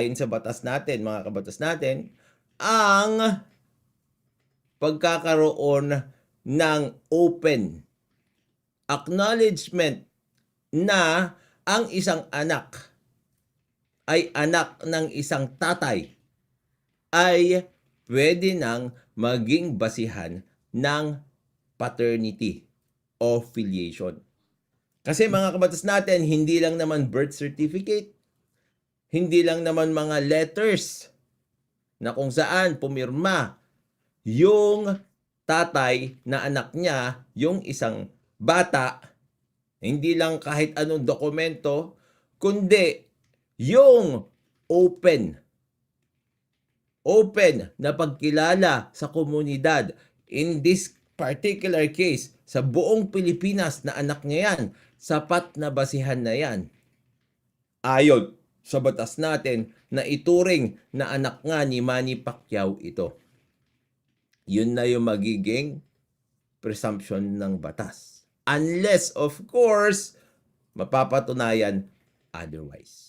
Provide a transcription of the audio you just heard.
ayon sa batas natin, mga kabatas natin, ang pagkakaroon ng open acknowledgement na ang isang anak ay anak ng isang tatay ay pwede nang maging basihan ng paternity o filiation. Kasi mga kabatas natin, hindi lang naman birth certificate, hindi lang naman mga letters na kung saan pumirma yung tatay na anak niya, yung isang bata, hindi lang kahit anong dokumento, kundi yung open open na pagkilala sa komunidad. In this particular case, sa buong Pilipinas na anak niya yan, sapat na basihan na yan. Ayon sa batas natin na ituring na anak nga ni Manny Pacquiao ito. Yun na yung magiging presumption ng batas. Unless, of course, mapapatunayan otherwise.